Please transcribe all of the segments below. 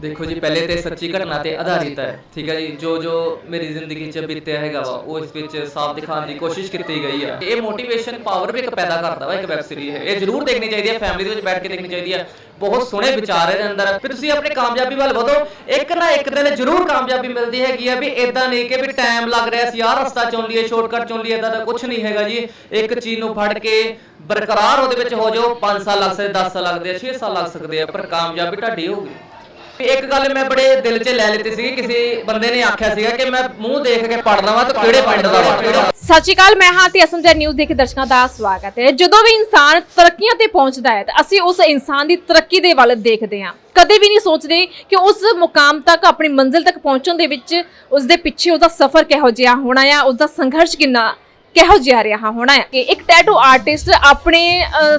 ਦੇਖੋ ਜੀ, ਪਹਿਲੇ ਤੇ ਸੱਚੀ ਘਟਨਾ ਤੇ ਆਧਾਰਿਤ ਹੈ। ਠੀਕ ਹੈ ਜੀ, ਜੋ ਜੋ ਮੇਰੀ ਜ਼ਿੰਦਗੀ 'ਚ ਬੀਤਿਆ ਹੈਗਾ ਵਾ, ਉਹ ਇਸ ਵਿੱਚ ਸਾਫ਼ ਦਿਖਾਉਣ ਦੀ ਕੋਸ਼ਿਸ਼ ਕੀਤੀ ਗਈ ਹੈ ਇਹ ਮੋਟੀਵੇਸ਼ਨ ਪਾਵਰ ਵੀ ਇੱਕ ਪੈਦਾ ਕਰਦਾ ਵਾ, ਇੱਕ ਵੈਬ ਸੀਰੀਜ਼ ਹੈ। ਇਹ ਜ਼ਰੂਰ ਦੇਖਣੀ ਚਾਹੀਦੀ ਹੈ ਫੈਮਿਲੀ ਦੇ ਵਿੱਚ ਬੈਠ ਕੇ ਦੇਖਣੀ ਚਾਹੀਦੀ ਹੈ। ਬਹੁਤ ਸੋਹਣੇ ਵਿਚਾਰ ਇਹਦੇ ਅੰਦਰ ਫਿਰ ਤੁਸੀਂ ਆਪਣੀ ਕਾਮਯਾਬੀ ਵੱਲ ਵਧੋ। ਇੱਕ ਨਾ ਇੱਕ ਦਿਨ ਜ਼ਰੂਰ ਕਾਮਯਾਬੀ ਮਿਲਦੀ ਹੈਗੀ ਆ ਵੀ ਇਦਾਂ ਨਹੀਂ ਕਿ ਵੀ ਟਾਈਮ ਲੱਗ ਰਿਹਾ ਸੀ, ਆਹ ਰਸਤਾ ਚੁਣ ਲਈਏ ਸ਼ਾਰਟਕਟ ਚੁਣ ਲਈਏ ਇਦਾਂ ਦਾ ਕੁਝ ਨਹੀਂ ਹੈਗਾ ਜੀ। ਇੱਕ ਚੀਜ਼ ਨੂੰ ਫੜ ਕੇ ਬਰਕਰਾਰ ਉਹਦੇ ਵਿੱਚ ਹੋ ਜਾਓ। 5 ਸਾਲ ਲੱਗ ਸਕਦੇ 10 ਸਾਲ ਲੱਗਦੇ ਆ 6 ਸਾਲ ਲੱਗ ਸਕਦੇ ਆ, ਪਰ ਕਾਮਯਾਬੀ ਤੁਹਾਡੀ ਹੋਊਗੀ। ਤੇ ਇੱਕ ਗੱਲ ਮੈਂ ਬੜੇ ਦਿਲ 'ਚ ਲੈ ਲਿੱਤੀ ਸੀ ਕਿਸੇ ਬੰਦੇ ਨੇ ਆਖਿਆ ਸੀਗਾ ਕਿ ਮੈਂ ਮੂੰਹ ਦੇਖ ਕੇ ਪੜਨਾ ਵਾ ਤਾਂ ਕਿਹੜੇ ਪਿੰਡ ਦਾ ਵਾ? ਸਤਿ ਸ਼੍ਰੀ ਅਕਾਲ, ਮੈਂ ਹਾਂ ਤੇ ਅਸਮਝਾ ਨਿਊਜ਼ ਦੇ ਦਰਸ਼ਕਾਂ ਦਾ ਸਵਾਗਤ ਹੈ। ਜਦੋਂ ਵੀ ਇਨਸਾਨ ਤਰੱਕੀਆਂ ਤੇ ਪਹੁੰਚਦਾ ਹੈ, ਤਾਂ ਅਸੀਂ ਉਸ ਇਨਸਾਨ ਦੀ ਤਰੱਕੀ ਦੇ ਵੱਲ ਦੇਖਦੇ ਹਾਂ। ਕਦੇ ਵੀ ਨਹੀਂ ਸੋਚਦੇ ਕਿ ਉਸ ਮੁਕਾਮ ਤੱਕ, ਆਪਣੀ ਮੰਜ਼ਿਲ ਤੱਕ ਪਹੁੰਚਣ ਦੇ ਵਿੱਚ ਉਸ ਦੇ ਪਿੱਛੇ ਉਹਦਾ ਸਫ਼ਰ ਕਿਹੋ ਜਿਹਾ ਹੋਣਾ ਆ ਉਸ ਦਾ ਸੰਘਰਸ਼ ਕਿੰਨਾ ਕਿਹੋ ਜਿਹਾ ਰਿਹਾ ਹੋਣਾ ਹੈ ਕਿ ਇੱਕ ਟੈਟੂ ਆਰਟਿਸਟ ਆਪਣੇ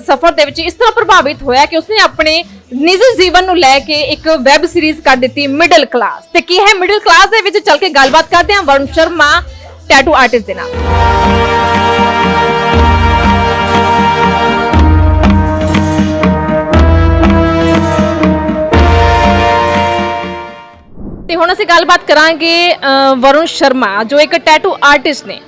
ਸਫ਼ਰ ਦੇ ਵਿੱਚ ਇਸ ਤਰ੍ਹਾਂ ਪ੍ਰਭਾਵਿਤ ਹੋਇਆ ਕਿ ਉਸਨੇ ਆਪਣੇ ਨਿੱਜੀ ਜੀਵਨ ਨੂੰ ਲੈ ਕੇ ਇੱਕ ਵੈਬ ਸੀਰੀਜ਼ ਕੱਢ ਦਿੱਤੀ ਮਿਡਲ ਕਲਾਸ ਤੇ ਕੀ ਹੈ ਮਿਡਲ ਕਲਾਸ ਦੇ ਵਿੱਚ ਚੱਲ ਕੇ ਗੱਲਬਾਤ ਕਰਦੇ ਹਾਂ ਵਰੁਣ ਸ਼ਰਮਾ ਟੈਟੂ ਆਰਟਿਸਟ ਦੇ ਨਾਲ। ਤੇ ਹੁਣ ਅਸੀਂ ਗੱਲਬਾਤ ਕਰਾਂਗੇ ਅ, ਵਰੁਣ ਸ਼ਰਮਾ ਜੋ ਇੱਕ ਟੈਟੂ ਆਰਟਿਸਟ ਨੇ।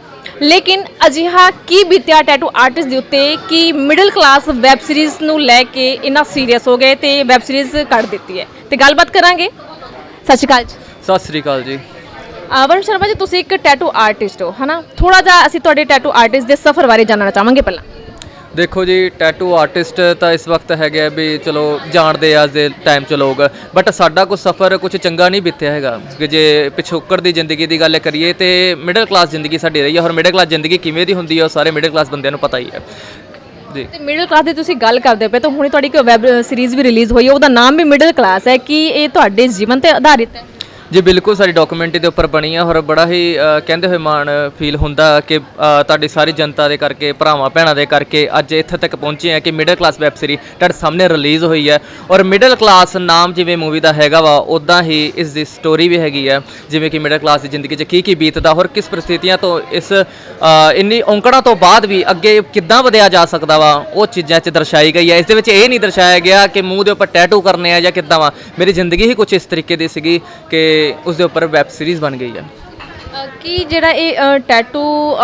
ਲੇਕਿਨ ਅਜਿਹਾ ਕੀ ਬੀਤਿਆ ਟੈਟੂ ਆਰਟਿਸਟ ਦੇ ਉੱਤੇ ਕਿ ਮਿਡਲ ਕਲਾਸ ਵੈਬ ਸੀਰੀਜ਼ ਨੂੰ ਲੈ ਕੇ ਇੰਨਾ ਸੀਰੀਅਸ ਹੋ ਗਏ ਤੇ ਵੈਬ ਸੀਰੀਜ਼ ਕੱਢ ਦਿੱਤੀ ਹੈ? ਤੇ ਗੱਲਬਾਤ ਕਰਾਂਗੇ। ਸਤਿ ਸ਼੍ਰੀ ਅਕਾਲ ਜੀ। ਸਤਿ ਸ੍ਰੀ ਅਕਾਲ ਜੀ। ਅ, ਵਰੁਣ ਸ਼ਰਮਾ ਜੀ ਤੁਸੀਂ ਇੱਕ ਟੈਟੂ ਆਰਟਿਸਟ ਹੋ ਹਨਾ? ਥੋੜਾ ਜਿਹਾ ਅਸੀਂ ਤੁਹਾਡੇ ਟੈਟੂ ਆਰਟਿਸਟ ਦੇ ਸਫ਼ਰ ਬਾਰੇ ਜਾਣਨਾ ਚਾਹਾਂਗੇ ਪਹਿਲਾਂ। ਦੇਖੋ ਜੀ ਟੈਟੂ ਆਰਟਿਸਟ ਤਾਂ ਇਸ ਵਕਤ ਹੈਗੇ ਆ ਵੀ ਚਲੋ ਜਾਣਦੇ ਆ ਅੱਜ ਦੇ ਟਾਈਮ ਚ ਲੋਕ ਬਟ ਸਾਡਾ ਕੋਈ ਸਫ਼ਰ ਕੁਝ ਚੰਗਾ ਨਹੀਂ ਬੀਤਿਆ ਹੈਗਾ। ਕਿ ਜੇ ਪਿਛੋਕੜ ਦੀ ਜ਼ਿੰਦਗੀ ਦੀ ਗੱਲ ਕਰੀਏ ਤੇ ਮਿਡਲ ਕਲਾਸ ਜ਼ਿੰਦਗੀ ਸਾਡੀ ਰਹੀ ਹੈ ਔਰ ਮਿਡਲ ਕਲਾਸ ਜ਼ਿੰਦਗੀ ਕਿਵੇਂ ਦੀ ਹੁੰਦੀ ਹੈ ਉਹ ਸਾਰੇ ਮਿਡਲ ਕਲਾਸ ਬੰਦਿਆਂ ਨੂੰ ਪਤਾ ਹੀ ਹੈ ਜੀ। ਤੇ ਮਿਡਲ ਕਲਾਸ ਦੀ ਤੁਸੀਂ ਗੱਲ ਕਰਦੇ ਪਏ, ਤਾਂ ਹੁਣੇ ਤੁਹਾਡੀ ਇੱਕ ਵੈਬ ਸੀਰੀਜ਼ ਵੀ ਰਿਲੀਜ਼ ਹੋਈ ਹੈ ਉਹਦਾ ਨਾਮ ਵੀ ਮਿਡਲ ਕਲਾਸ ਹੈ। ਕਿ ਇਹ ਤੁਹਾਡੇ ਜੀਵਨ ਤੇ ਆਧਾਰਿਤ ਹੈ? ਜੀ ਬਿਲਕੁਲ ਸਾਡੀ ਡਾਕੂਮੈਂਟਰੀ ਦੇ ਉੱਪਰ ਬਣੀ ਆ ਔਰ ਬੜਾ ਹੀ ਅ, ਕਹਿੰਦੇ ਹੋਏ ਮਾਣ ਫੀਲ ਹੁੰਦਾ ਕਿ ਅ, ਤੁਹਾਡੀ ਸਾਰੀ ਜਨਤਾ ਦੇ ਕਰਕੇ ਭਰਾਵਾਂ ਭੈਣਾਂ ਦੇ ਕਰਕੇ ਅੱਜ ਇੱਥੇ ਤੱਕ ਪਹੁੰਚੇ ਆ ਕਿ ਮਿਡਲ ਕਲਾਸ ਵੈਬ ਸੀਰੀ ਤੁਹਾਡੇ ਸਾਹਮਣੇ ਰਿਲੀਜ਼ ਹੋਈ ਹੈ ਔਰ ਮਿਡਲ ਕਲਾਸ ਨਾਮ ਜਿਵੇਂ ਮੂਵੀ ਦਾ ਹੈਗਾ ਵਾ ਉਦਾਂ ਹੀ ਇਸ ਦੀ ਸਟੋਰੀ ਵੀ ਹੈਗੀ ਹੈ ਜਿਵੇਂ ਕਿ ਮਿਡਲ ਕਲਾਸ ਦੀ ਜ਼ਿੰਦਗੀ 'ਚ ਕੀ ਕੀ ਬੀਤਦਾ ਔਰ ਕਿਸ ਪਰਿਸਥਿਤੀਆਂ ਤੋਂ ਇਸ ਅ, ਇੰਨੀ ਔਂਕੜਾਂ ਤੋਂ ਬਾਅਦ ਵੀ ਅੱਗੇ ਕਿੱਦਾਂ ਵਧਿਆ ਜਾ ਸਕਦਾ ਵਾ ਉਹ ਚੀਜ਼ਾਂ 'ਚ ਦਰਸਾਈ ਗਈ ਹੈ ਇਸ ਦੇ ਵਿੱਚ ਇਹ ਨਹੀਂ ਦਰਸਾਇਆ ਗਿਆ ਕਿ ਮੂੰਹ ਦੇ ਉੱਪਰ ਟੈਟੂ ਕਰਨੇ ਆ ਜਾਂ ਕਿੱਦਾਂ ਵਾ। ਮੇਰੀ ਜ਼ਿੰਦਗੀ ਹੀ ਕੁਝ ਇਸ ਤਰੀਕੇ ਦੀ ਸੀਗੀ ਕਿ ਉਸ ਦੇ ਉੱਪਰ ਵੈਬ ਸੀਰੀਜ਼ ਬਣ ਗਈ ਹੈ ਅ, ਕੀ ਜਿਹੜਾ ਇਹ ਟੈਟੂ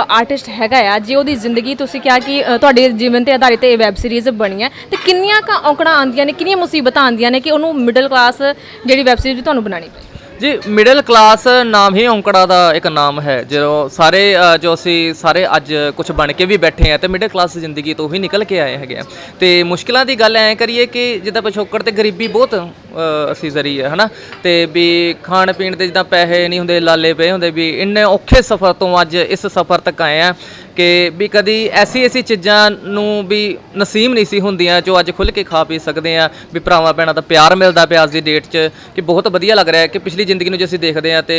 ਆਰਟਿਸਟ ਹੈਗਾ ਆ ਜੇ ਉਹਦੀ ਜ਼ਿੰਦਗੀ ਤੁਸੀਂ ਕਿਹਾ ਕਿ ਅ, ਤੁਹਾਡੇ ਜੀਵਨ ਤੇ ਆਧਾਰਿਤ ਇਹ ਵੈਬ ਸੀਰੀਜ਼ ਬਣੀ ਹੈ ਤੇ ਕਿੰਨੀਆਂ ਕ ਔਕੜਾਂ ਆਉਂਦੀਆਂ ਨੇ ਕਿੰਨੀਆਂ ਮੁਸੀਬਤਾਂ ਆਉਂਦੀਆਂ ਨੇ ਕਿ ਉਹਨੂੰ ਮਿਡਲ ਕਲਾਸ ਜਿਹੜੀ ਵੈਬ ਸੀਰੀਜ਼ ਤੁਹਾਨੂੰ ਬਣਾਉਣੀ ਪਈ ਜੀ ਮਿਡਲ ਕਲਾਸ ਨਾਮ ਹੀ ਔਂਕੜਾ ਦਾ ਇੱਕ ਨਾਮ ਹੈ। ਜਦੋਂ ਸਾਰੇ ਅ, ਜੋ ਅਸੀਂ ਸਾਰੇ ਅੱਜ ਕੁਝ ਬਣ ਕੇ ਵੀ ਬੈਠੇ ਆ ਤੇ ਮਿਡਲ ਕਲਾਸ ਜ਼ਿੰਦਗੀ ਤੋਂ ਹੀ ਨਿਕਲ ਕੇ ਆਏ ਹੈਗੇ ਆ। ਤੇ ਮੁਸ਼ਕਿਲਾਂ ਦੀ ਗੱਲ ਐ ਕਰੀਏ ਕਿ ਜਿੱਦਾਂ ਪਿਛੋਕੜ ਤੇ ਗਰੀਬੀ ਬਹੁਤ ਅ, ਅਸੀਂ ਜ਼ਰੀ ਹੈ ਹਨਾ? ਤੇ ਵੀ ਖਾਣ ਪੀਣ ਤੇ ਜਿੱਦਾਂ ਪੈਸੇ ਨਹੀਂ ਹੁੰਦੇ ਲਾਲੇ ਪਏ ਹੁੰਦੇ ਵੀ ਇੰਨੇ ਔਖੇ ਸਫ਼ਰ ਤੋਂ ਅੱਜ ਇਸ ਸਫ਼ਰ ਤੱਕ ਆਏ ਆ ਕਿ ਵੀ ਕਦੀ ਐਸੀ ਐਸੀ ਚੀਜ਼ਾਂ ਨੂੰ ਵੀ ਨਸੀਬ ਨਹੀਂ ਸੀ ਹੁੰਦੀਆਂ ਜੋ ਅੱਜ ਖੁੱਲ ਕੇ ਖਾ ਪੀ ਸਕਦੇ ਆ। ਵੀ ਭਰਾਵਾਂ ਭੈਣਾਂ ਦਾ ਪਿਆਰ ਮਿਲਦਾ ਪਿਆ ਅੱਜ ਦੀ ਡੇਟ 'ਚ ਕਿ ਬਹੁਤ ਵਧੀਆ ਲੱਗ ਰਿਹਾ ਹੈ ਕਿ ਪਿਛਲੀ ਜ਼ਿੰਦਗੀ ਨੂੰ ਜੇ ਅਸੀਂ ਦੇਖਦੇ ਆ ਤੇ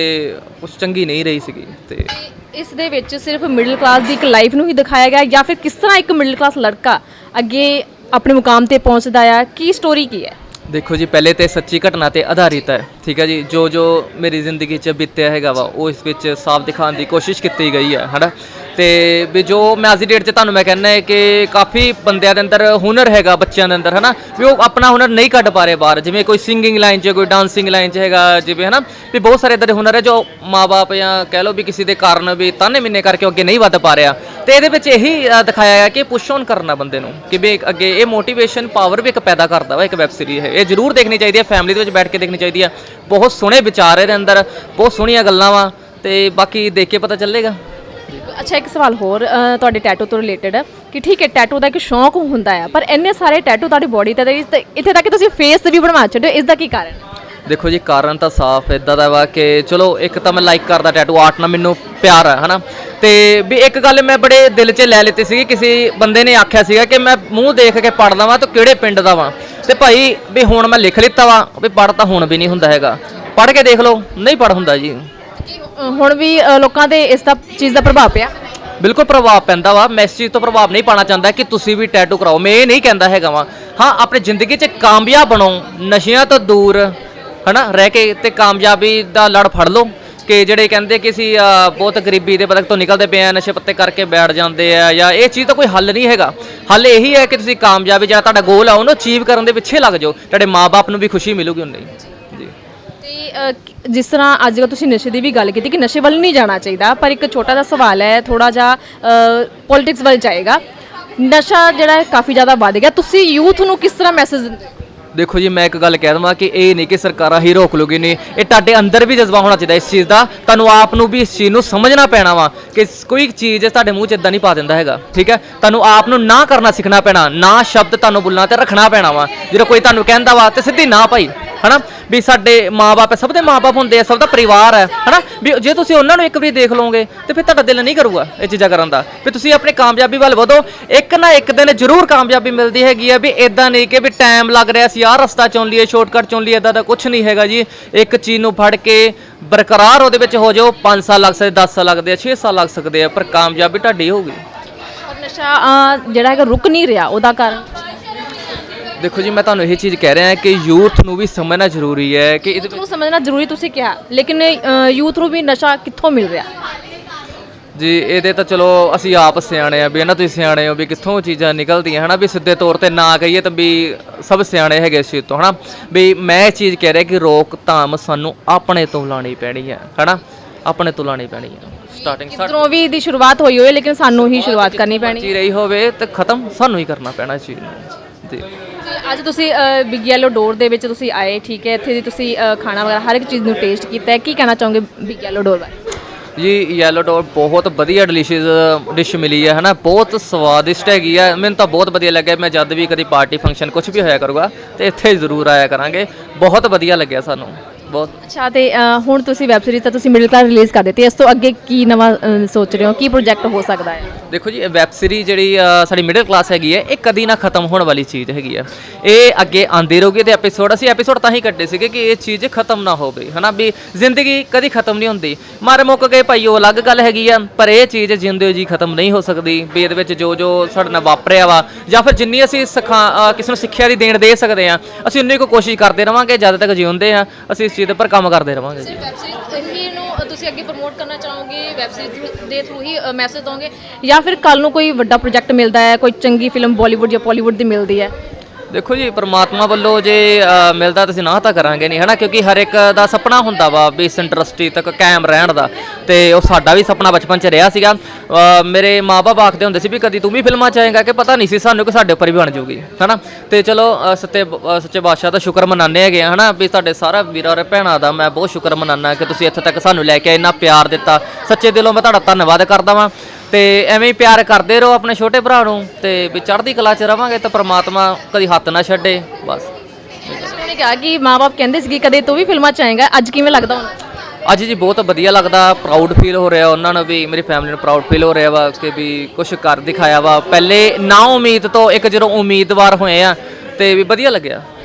ਕੁਝ ਚੰਗੀ ਨਹੀਂ ਰਹੀ ਸੀਗੀ ਤੇ ਇਸ ਦੇ ਵਿੱਚ ਸਿਰਫ ਮਿਡਲ ਕਲਾਸ ਦੀ ਇੱਕ ਲਾਈਫ ਨੂੰ ਹੀ ਦਿਖਾਇਆ ਗਿਆ ਜਾਂ ਫਿਰ ਕਿਸ ਤਰ੍ਹਾਂ ਇੱਕ ਮਿਡਲ ਕਲਾਸ ਲੜਕਾ ਅੱਗੇ ਆਪਣੇ ਮੁਕਾਮ ਤੇ ਪਹੁੰਚਦਾ ਆ? ਕੀ ਸਟੋਰੀ ਕੀ ਹੈ? ਦੇਖੋ ਜੀ ਪਹਿਲੇ ਤੇ ਸੱਚੀ ਘਟਨਾ ਤੇ ਆਧਾਰਿਤ ਹੈ ਠੀਕ ਹੈ ਜੀ? ਜੋ ਜੋ ਮੇਰੀ ਜ਼ਿੰਦਗੀ 'ਚ ਬੀਤਿਆ ਹੈਗਾ ਵਾ ਉਹ ਇਸ ਵਿੱਚ ਸਾਫ਼ ਦਿਖਾਉਣ ਦੀ ਕੋਸ਼ਿਸ਼ ਕੀਤੀ ਗਈ ਹੈ ਹਨਾ? ਤੇ ਵੀ ਜੋ ਮੈਂ ਅੱਜ ਦੀ ਡੇਟ 'ਚ ਤੁਹਾਨੂੰ ਮੈਂ ਕਹਿੰਦਾ ਹੈ ਕਿ ਕਾਫੀ ਬੰਦਿਆਂ ਦੇ ਅੰਦਰ ਹੁਨਰ ਹੈਗਾ, ਬੱਚਿਆਂ ਦੇ ਅੰਦਰ, ਹਨਾ? ਵੀ ਉਹ ਆਪਣਾ ਹੁਨਰ ਨਹੀਂ ਕੱਢ ਪਾ ਰਹੇ ਬਾਹਰ, ਜਿਵੇਂ ਕੋਈ ਸਿੰਗਿੰਗ ਲਾਈਨ 'ਚ, ਕੋਈ ਡਾਂਸਿੰਗ ਲਾਈਨ 'ਚ ਹੈਗਾ, ਜਿਵੇਂ, ਹਨਾ? ਵੀ ਬਹੁਤ ਸਾਰੇ ਇਦਾਂ ਦੇ ਹੁਨਰ ਹੈ ਜੋ ਮਾਪੇ ਜਾਂ ਕਹਿ ਲਓ ਵੀ ਕਿਸੇ ਦੇ ਕਾਰਨ ਵੀ ਤਾਨੇ ਮਿੰਨੇ ਕਰਕੇ ਅੱਗੇ ਨਹੀਂ ਵੱਧ ਪਾ ਰਿਹਾ। ਤੇ ਇਹਦੇ ਵਿੱਚ ਇਹੀ ਦਿਖਾਇਆ ਗਿਆ ਕਿ ਪੁਸ਼ ਔਨ ਕਰਨਾ ਬੰਦੇ ਨੂੰ, ਕਿ ਵੀ ਅੱਗੇ ਇਹ ਮੋਟੀਵੇਸ਼ਨ ਪਾਵਰ ਵੀ ਇੱਕ ਪੈਦਾ ਕਰਦਾ ਵਾ, ਇੱਕ ਵੈਬ ਸੀਰੀਜ਼ ਹੈ। ਇਹ ਜ਼ਰੂਰ ਦੇਖਣੀ ਚਾਹੀਦੀ ਹੈ ਫੈਮਿਲੀ ਦੇ ਵਿੱਚ ਬੈਠ ਕੇ ਦੇਖਣੀ ਚਾਹੀਦੀ ਹੈ। ਬਹੁਤ ਸੋਹਣੇ ਵਿਚਾਰ ਇਹਦੇ ਅੰਦਰ, ਬਹੁਤ ਸੋਹਣੀਆਂ ਗੱਲਾਂ ਵਾ, ਤੇ ਬਾਕੀ ਦੇਖ ਕੇ ਪਤਾ ਚੱਲੇਗਾ। ਅੱਛਾ ਇੱਕ ਸਵਾਲ ਹੋਰ ਅ, ਤੁਹਾਡੇ ਟੈਟੂ ਤੋਂ ਰਿਲੇਟਡ ਕਿ ਠੀਕ ਹੈ ਟੈਟੂ ਦਾ ਇੱਕ ਸ਼ੌਂਕ ਹੁੰਦਾ ਹੈ ਪਰ ਇੰਨੇ ਸਾਰੇ ਟੈਟੂ ਤੁਹਾਡੀ ਬੋਡੀ ਤੇ ਤੇ ਤੇ ਇੱਥੇ ਤੱਕ ਕਿ ਤੁਸੀਂ ਫੇਸ ਤੇ ਵੀ ਬਣਵਾ ਛੱਡਿਓ ਇਸ ਦਾ ਕੀ ਕਾਰਨ ਹੈ? ਦੇਖੋ ਜੀ ਕਾਰਨ ਤਾਂ ਸਾਫ਼ ਇਦਾਂ ਦਾ ਵਾ ਕਿ ਚਲੋ ਇੱਕ ਤਾਂ ਮੈਂ ਲਾਈਕ ਕਰਦਾ ਟੈਟੂ ਆਰਟ ਨਾਲ ਮੈਨੂੰ ਪਿਆਰ ਹੈ ਹਨਾ? ਤੇ ਵੀ ਇੱਕ ਗੱਲ ਮੈਂ ਬੜੇ ਦਿਲ 'ਚ ਲੈ ਲਿੱਤੀ ਸੀਗੀ ਕਿਸੇ ਬੰਦੇ ਨੇ ਆਖਿਆ ਸੀਗਾ ਕਿ ਮੈਂ ਮੂੰਹ ਦੇਖ ਕੇ ਪੜਦਾ ਵਾਂ ਤਾਂ ਕਿਹੜੇ ਪਿੰਡ ਦਾ ਵਾਂ? ਤੇ ਭਾਈ ਵੀ ਹੁਣ ਮੈਂ ਲਿਖ ਲਿੱਤਾ ਵਾ ਵੀ ਪੜ ਤਾਂ ਹੁਣ ਵੀ ਨਹੀਂ ਹੁੰਦਾ ਹੈਗਾ। ਪੜ ਕੇ ਦੇਖ ਲਓ ਨਹੀਂ ਪੜ ਹੁੰਦਾ ਜੀ। ਅ, ਹੁਣ ਵੀ ਅ, ਲੋਕਾਂ ਤੇ ਇਸ ਦਾ ਚੀਜ਼ ਦਾ ਪ੍ਰਭਾਵ ਪਿਆ? ਬਿਲਕੁਲ ਪ੍ਰਭਾਵ ਪੈਂਦਾ ਵਾ। ਮੈਂ ਇਸ ਚੀਜ਼ ਤੋਂ ਪ੍ਰਭਾਵ ਨਹੀਂ ਪਾਣਾ ਚਾਹੁੰਦਾ ਕਿ ਤੁਸੀਂ ਵੀ ਟੈਟੂ ਕਰਾਓ। ਮੈਂ ਇਹ ਨਹੀਂ ਕਹਿੰਦਾ ਹੈਗਾ ਵਾ। ਹਾਂ ਆਪਣੀ ਜ਼ਿੰਦਗੀ 'ਚ ਕਾਮਯਾਬ ਬਣੋ। ਨਸ਼ਿਆਂ ਤੋਂ ਦੂਰ ਹਨਾ ਰਹਿ ਕੇ ਤੇ ਕਾਮਯਾਬੀ ਦਾ ਲੜ ਫੜ ਲਓ। ਕਿ ਜਿਹੜੇ ਕਹਿੰਦੇ ਕਿ ਅਸੀਂ ਅਹ, ਬਹੁਤ ਗਰੀਬੀ ਦੇ ਬਦਕ ਤੋਂ ਨਿਕਲਦੇ ਪਏ ਆ ਨਸ਼ੇ ਪੱਤੇ ਕਰਕੇ ਬੈਠ ਜਾਂਦੇ ਆ ਜਾਂ ਇਹ ਚੀਜ਼ ਦਾ ਕੋਈ ਹੱਲ ਨਹੀਂ ਹੈਗਾ। ਹੱਲ ਇਹੀ ਹੈ ਕਿ ਤੁਸੀਂ ਕਾਮਯਾਬੀ ਜਿਹੜਾ ਤੁਹਾਡਾ ਗੋਲ ਆ ਉਹਨੂੰ ਅਚੀਵ ਕਰਨ ਦੇ ਪਿੱਛੇ ਲੱਗ ਜਾਓ। ਤੁਹਾਡੇ ਮਾਪੇ ਨੂੰ ਵੀ ਖੁਸ਼ੀ ਮਿਲੂਗੀ ਉਹਨੇ ਜੀ ਅ, ਕ- ਜਿਸ ਤਰ੍ਹਾਂ ਅੱਜ ਕੱਲ੍ਹ ਤੁਸੀਂ ਨਸ਼ੇ ਦੀ ਵੀ ਗੱਲ ਕੀਤੀ ਕਿ ਨਸ਼ੇ ਵੱਲ ਨਹੀਂ ਜਾਣਾ ਚਾਹੀਦਾ ਪਰ ਇੱਕ ਛੋਟਾ ਜਿਹਾ ਸਵਾਲ ਹੈ ਥੋੜਾ ਜਿਹਾ ਪੋਲਿਟਿਕਸ ਵੱਲ ਜਾਏਗਾ। ਨਸ਼ਾ ਜਿਹੜਾ ਹੈ ਕਾਫੀ ਜ਼ਿਆਦਾ ਵੱਧ ਗਿਆ। ਤੁਸੀਂ ਯੂਥ ਨੂੰ ਕਿਸ ਤਰ੍ਹਾਂ ਮੈਸੇਜ ਦੇਖੋ ਜੀ ਮੈਂ ਇੱਕ ਗੱਲ ਕਹਿ ਦਵਾਂ ਕਿ ਇਹ ਨਹੀਂ ਕਿ ਸਰਕਾਰਾਂ ਹੀ ਰੋਕ ਲੂਗੀ ਨਹੀਂ। ਇਹ ਤੁਹਾਡੇ ਅੰਦਰ ਵੀ ਜਜ਼ਬਾ ਹੋਣਾ ਚਾਹੀਦਾ ਇਸ ਚੀਜ਼ ਦਾ। ਤੁਹਾਨੂੰ ਆਪ ਨੂੰ ਵੀ ਇਸ ਚੀਜ਼ ਨੂੰ ਸਮਝਣਾ ਪੈਣਾ ਵਾ ਕਿ ਸ- ਕੋਈ ਚੀਜ਼ ਤੁਹਾਡੇ ਮੂੰਹ 'ਚ ਇਦਾਂ ਨਹੀਂ ਪਾ ਦਿੰਦਾ ਹੈਗਾ ਠੀਕ ਹੈ? ਤੁਹਾਨੂੰ ਆਪ ਨੂੰ ਨਾ ਕਰਨਾ ਸਿੱਖਣਾ ਪੈਣਾ ਨਾ ਸ਼ਬਦ ਤੁਹਾਨੂੰ ਬੋਲਣਾ ਤੇ ਰੱਖਣਾ ਪੈਣਾ ਵਾ। ਜਦੋਂ ਕੋਈ ਤੁਹਾਨੂੰ ਕਹਿੰਦਾ ਵਾ ਤੇ ਸਿੱਧੀ ਨਾ ਭਾਈ ਹਨਾ? ਵੀ ਸਾਡੇ ਮਾਪੇ ਸਭ ਦੇ ਮਾਪੇ ਹੁੰਦੇ ਆ, ਸਭ ਦਾ ਪਰਿਵਾਰ ਹੈ, ਹਨਾ? ਵੀ ਜੇ ਤੁਸੀਂ ਉਹਨਾਂ ਨੂੰ ਇੱਕ ਵਾਰੀ ਦੇਖ ਲਓਗੇ, ਤੇ ਫਿਰ ਤੁਹਾਡਾ ਦਿਲ ਨਹੀਂ ਕਰੂਗਾ ਇਹ ਚੀਜ਼ਾਂ ਕਰਨ ਦਾ। ਵੀ ਤੁਸੀਂ ਆਪਣੀ ਕਾਮਯਾਬੀ ਵੱਲ ਵਧੋ, ਇੱਕ ਨਾ ਇੱਕ ਦਿਨ ਜ਼ਰੂਰ ਕਾਮਯਾਬੀ ਮਿਲਦੀ ਹੈਗੀ ਆ, ਵੀ ਇਦਾਂ ਨਹੀਂ ਕਿ ਵੀ ਟਾਈਮ ਲੱਗ ਰਿਹਾ ਸੀ, ਆਹ ਰਸਤਾ ਚੁਣ ਲਈਏ ਸ਼ਾਰਟਕਟ ਚੁਣ ਲਈਏ ਇਦਾਂ ਦਾ ਕੁਝ ਨਹੀਂ ਹੈਗਾ ਜੀ। ਇੱਕ ਚੀਜ਼ ਨੂੰ ਫੜ ਕੇ ਬਰਕਰਾਰ ਉਹਦੇ ਵਿੱਚ ਹੋ ਜਾਓ 5 ਸਾਲ ਲੱਗ ਸਕਦੇ 10 ਸਾਲ ਲੱਗਦੇ ਆ 6 ਸਾਲ ਲੱਗ ਸਕਦੇ ਆ, ਪਰ ਕਾਮਯਾਬੀ ਤੁਹਾਡੀ ਹੋਊਗੀ। ਨਸ਼ਾ ਜਿਹੜਾ ਹੈਗਾ ਰੁਕ ਨਹੀਂ ਰਿਹਾ, ਉਹਦਾ ਕਾਰਨ ਦੇਖੋ ਜੀ ਮੈਂ ਤੁਹਾਨੂੰ ਇਹ ਚੀਜ਼ ਕਹਿ ਰਿਹਾ ਕਿ ਯੂਥ ਨੂੰ ਵੀ ਸਮਝਣਾ ਜ਼ਰੂਰੀ ਹੈ ਕਿ ਇਹਦੇ ਨੂੰ ਸਮਝਣਾ ਜ਼ਰੂਰੀ ਤੁਸੀਂ ਕਿਹਾ ਲੇਕਿਨ ਯੂਥ ਨੂੰ ਵੀ ਨਸ਼ਾ ਕਿੱਥੋਂ ਮਿਲ ਰਿਹਾ? ਜੀ ਇਹਦੇ ਤਾਂ ਚਲੋ ਅਸੀਂ ਆਪ ਸਿਆਣੇ ਆ ਵੀ ਇਹਨਾਂ ਤੁਸੀਂ ਸਿਆਣੇ ਹੋ ਵੀ ਕਿੱਥੋਂ ਚੀਜ਼ਾਂ ਨਿਕਲਦੀਆਂ ਹਨਾ ਵੀ ਸਿੱਧੇ ਤੌਰ ਤੇ ਨਾ ਕਹੀਏ ਤਾਂ ਵੀ ਸਭ ਸਿਆਣੇ ਹੈਗੇ ਇਸ ਚੀਜ਼ ਤੋਂ ਹਨਾ ਵੀ ਮੈਂ ਇਹ ਚੀਜ਼ ਕਹਿ ਰਿਹਾ ਕਿ ਰੋਕਥਾਮ ਸਾਨੂੰ ਆਪਣੇ ਤੋਂ ਲਾਣੀ ਪੈਣੀ ਹੈ ਹਨਾ ਆਪਣੇ ਤੋਂ ਲਾਣੀ ਪੈਣੀ ਹੈ ਸਟਾਰਟਿੰਗ ਕਿਧਰੋਂ ਵੀ ਦੀ ਸ਼ੁਰੂਆਤ ਹੋਈ ਹੋਏ ਲੇਕਿਨ ਸਾਨੂੰ ਹੀ ਸ਼ੁਰੂਆਤ ਕਰਨੀ ਪੈਣੀ। ਸਾਡੀ ਰਹੀ ਹੋਵੇ ਤੇ ਖਤਮ ਸਾਨੂੰ ਹੀ ਕਰਨਾ ਪੈਣਾ ਇਸ ਚੀਜ਼ ਨੂੰ। ਜੀ ਤੇ ਅੱਜ ਤੁਸੀਂ ਬਿਗ ਯੈਲੋ ਡੋਰ ਦੇ ਵਿੱਚ ਤੁਸੀਂ ਆਏ ਠੀਕ ਹੈ ਇੱਥੇ ਦੀ ਤੁਸੀਂ ਖਾਣਾ ਵਗੈਰਾ ਹਰ ਇੱਕ ਚੀਜ਼ ਨੂੰ ਟੇਸਟ ਕੀਤਾ ਹੈ। ਕੀ ਕਹਿਣਾ ਚਾਹੋਗੇ ਬਿਗ ਯੈਲੋ ਡੋਰ ਬਾਰੇ? ਜੀ ਯੈਲੋ ਡੋਰ ਬਹੁਤ ਵਧੀਆ ਡਿਲੀਸ਼ੀਅਸ ਡਿਸ਼ ਮਿਲੀ ਹੈ ਹਨਾ? ਬਹੁਤ ਸਵਾਦਿਸ਼ਟ ਹੈਗੀ ਆ। ਮੈਨੂੰ ਤਾਂ ਬਹੁਤ ਵਧੀਆ ਲੱਗਿਆ। ਮੈਂ ਜਦ ਵੀ ਕਦੀ ਪਾਰਟੀ ਫੰਕਸ਼ਨ ਕੁਝ ਵੀ ਹੋਇਆ ਕਰੂਗਾ ਤੇ ਇੱਥੇ ਜ਼ਰੂਰ ਆਇਆ ਕਰਾਂਗੇ। ਬਹੁਤ ਵਧੀਆ ਲੱਗਿਆ ਸਾਨੂੰ। ਬਹੁਤ ਅੱਛਾ ਤੇ ਅ, ਹੁਣ ਤੁਸੀਂ ਵੈਬ ਸੀਰੀਜ਼ ਤਾਂ ਤੁਸੀਂ ਮਿਡਲ ਕਲਾਸ ਰਿਲੀਜ਼ ਕਰ ਦਿੱਤੀ ਇਸ ਤੋਂ ਅੱਗੇ ਕੀ ਨਵਾਂ ਅ, ਸੋਚ ਰਹੇ ਹੋ? ਕੀ ਪ੍ਰੋਜੈਕਟ ਹੋ ਸਕਦਾ ਹੈ? ਦੇਖੋ ਜੀ ਇਹ ਵੈਬ ਸੀਰੀਜ਼ ਜਿਹੜੀ ਅ, ਸਾਡੀ ਮਿਡਲ ਕਲਾਸ ਹੈਗੀ ਹੈ ਇਹ ਕਦੀ ਨਾ ਖਤਮ ਹੋਣ ਵਾਲੀ ਚੀਜ਼ ਹੈਗੀ ਹੈ। ਇਹ ਅੱਗੇ ਆਂਦੀ ਰਹੂਗੀ ਤੇ ਐਪੀਸੋਡ ਅਸੀਂ ਐਪੀਸੋਡ ਤਾਂ ਹੀ ਕੱਢੇ ਸੀਗੇ ਕਿ ਇਹ ਚੀਜ਼ ਖਤਮ ਨਾ ਹੋਵੇ ਹਨਾ? ਵੀ ਜ਼ਿੰਦਗੀ ਕਦੀ ਖਤਮ ਨਹੀਂ ਹੁੰਦੀ। ਮਾਰੇ ਮੁੱਕ ਗਏ ਭਾਈ ਉਹ ਅਲੱਗ ਗੱਲ ਹੈਗੀ ਆ ਪਰ ਇਹ ਚੀਜ਼ ਜਿੰਦੇ ਜੀ ਖਤਮ ਨਹੀਂ ਹੋ ਸਕਦੀ। ਵੀ ਇਹਦੇ ਵਿੱਚ ਜੋ ਜੋ ਸਾਡੇ ਨਾਲ ਵਾਪਰਿਆ ਵਾ ਜਾਂ ਫਿਰ ਜਿੰਨੀ ਅਸੀਂ ਸਿਖਾ ਅ, ਕਿਸੇ ਨੂੰ ਸਿੱਖਿਆ ਦੀ ਦੇਣ ਦੇ ਸਕਦੇ ਆ ਅਸੀਂ ਉਨੀ ਕੋ ਕੋਸ਼ਿਸ਼ ਕਰਦੇ ਰਵਾਂਗੇ ਜਦ ਤੱਕ ਜਿਉਂਦੇ ਆ ਅਸੀਂ ਇਸ ਚੀਜ਼ ਦੇ ਉੱਪਰ ਕੰਮ ਕਰਦੇ ਰਵਾਂਗੇ ਜੀ। ਵੈਬ ਸੀਰੀਜ਼ ਹੀ ਨੂੰ ਤੁਸੀਂ ਅੱਗੇ ਪ੍ਰਮੋਟ ਕਰਨਾ ਚਾਹੋਗੇ ਵੈਬ ਸੀਰੀਜ਼ ਦੇ ਥਰੂ ਹੀ ਮੈਸੇਜ ਦੋਗੇ ਜਾਂ ਫਿਰ ਕੱਲ ਨੂੰ ਕੋਈ ਵੱਡਾ ਪ੍ਰੋਜੈਕਟ ਮਿਲਦਾ ਹੈ, ਕੋਈ ਚੰਗੀ ਫਿਲਮ ਬਾਲੀਵੁੱਡ ਜਾਂ ਪਾਲੀਵੁੱਡ ਦੀ ਮਿਲਦੀ ਹੈ? ਦੇਖੋ ਜੀ ਪ੍ਰਮਾਤਮਾ ਵੱਲੋਂ ਜੇ ਅ, ਮਿਲਦਾ ਤਾਂ ਅਸੀਂ ਨਾ ਤਾਂ ਕਰਾਂਗੇ ਨਹੀਂ ਹਨਾ? ਕਿਉਂਕਿ ਹਰ ਇੱਕ ਦਾ ਸੁਪਨਾ ਹੁੰਦਾ ਵਾ ਵੀ ਇਸ ਇੰਡਸਟਰੀ ਤੱਕ ਕਾਇਮ ਰਹਿਣ ਦਾ। ਤੇ ਉਹ ਸਾਡਾ ਵੀ ਸੁਪਨਾ ਬਚਪਨ 'ਚ ਰਿਹਾ ਸੀਗਾ। ਅ, ਮੇਰੇ ਮਾਪੇ ਆਖਦੇ ਹੁੰਦੇ ਸੀ ਵੀ ਕਦੀ ਤੂੰ ਵੀ ਫਿਲਮਾਂ 'ਚ ਆਏਗਾ ਕਿ ਪਤਾ ਨਹੀਂ ਸੀ ਸਾਨੂੰ ਕਿ ਸਾਡੇ ਉੱਪਰ ਵੀ ਬਣ ਜਾਊਗੀ ਹਨਾ? ਤੇ ਚਲੋ ਅ, ਸੱਤੇ ਅ, ਸੱਚੇ ਬਾਦਸ਼ਾਹ ਦਾ ਸ਼ੁਕਰ ਮਨਾਉਂਦੇ ਹੈਗੇ ਆ ਹਨਾ? ਵੀ ਸਾਡੇ ਸਾਰਾ ਵੀਰਾਂ ਔਰ ਭੈਣਾਂ ਦਾ ਮੈਂ ਬਹੁਤ ਸ਼ੁਕਰ ਮਨਾਉਂਦਾ ਕਿ ਤੁਸੀਂ ਇੱਥੇ ਤੱਕ ਸਾਨੂੰ ਲੈ ਕੇ ਆਏ, ਇੰਨਾ ਪਿਆਰ ਦਿੱਤਾ। ਸੱਚੇ ਦਿਲੋਂ ਮੈਂ ਤੁਹਾਡਾ ਧੰਨਵਾਦ ਕਰਦਾ ਵਾਂ। ਤੇ ਐਵੇਂ ਹੀ ਪਿਆਰ ਕਰਦੇ ਰਹੋ ਆਪਣੇ ਛੋਟੇ ਭਰਾ ਨੂੰ ਤੇ ਵੀ ਚੜ੍ਹਦੀ ਕਲਾ 'ਚ ਰਵਾਂਗੇ ਤਾਂ ਪ੍ਰਮਾਤਮਾ ਕਦੀ ਹੱਥ ਨਾ ਛੱਡੇ ਬਸ। ਉਹਨੇ ਕਿਹਾ ਕਿ ਮਾਪੇ ਕਹਿੰਦੇ ਸੀ ਕਿ ਕਦੇ ਤੂੰ ਵੀ ਫਿਲਮਾਂ ਚ ਆਏਗਾ ਅੱਜ ਕਿਵੇਂ ਲੱਗਦਾ ਹੁਣ? ਅੱਜ ਜੀ ਬਹੁਤ ਵਧੀਆ ਲੱਗਦਾ ਪ੍ਰਾਊਡ ਫੀਲ ਹੋ ਰਿਹਾ ਉਹਨਾਂ ਨੂੰ ਵੀ ਮੇਰੀ ਫੈਮਿਲੀ ਨੂੰ ਪ੍ਰਾਊਡ ਫੀਲ ਹੋ ਰਿਹਾ ਵਾ ਕਿ ਵੀ ਕੁਝ ਕਰ ਦਿਖਾਇਆ ਵਾ। ਪਹਿਲੇ ਨਾ ਉਮੀਦ ਤੋਂ ਇੱਕ ਜਦੋਂ ਉਮੀਦਵਾਰ ਹੋਏ ਆ ਤੇ ਵੀ ਵਧੀਆ ਲੱਗਿਆ।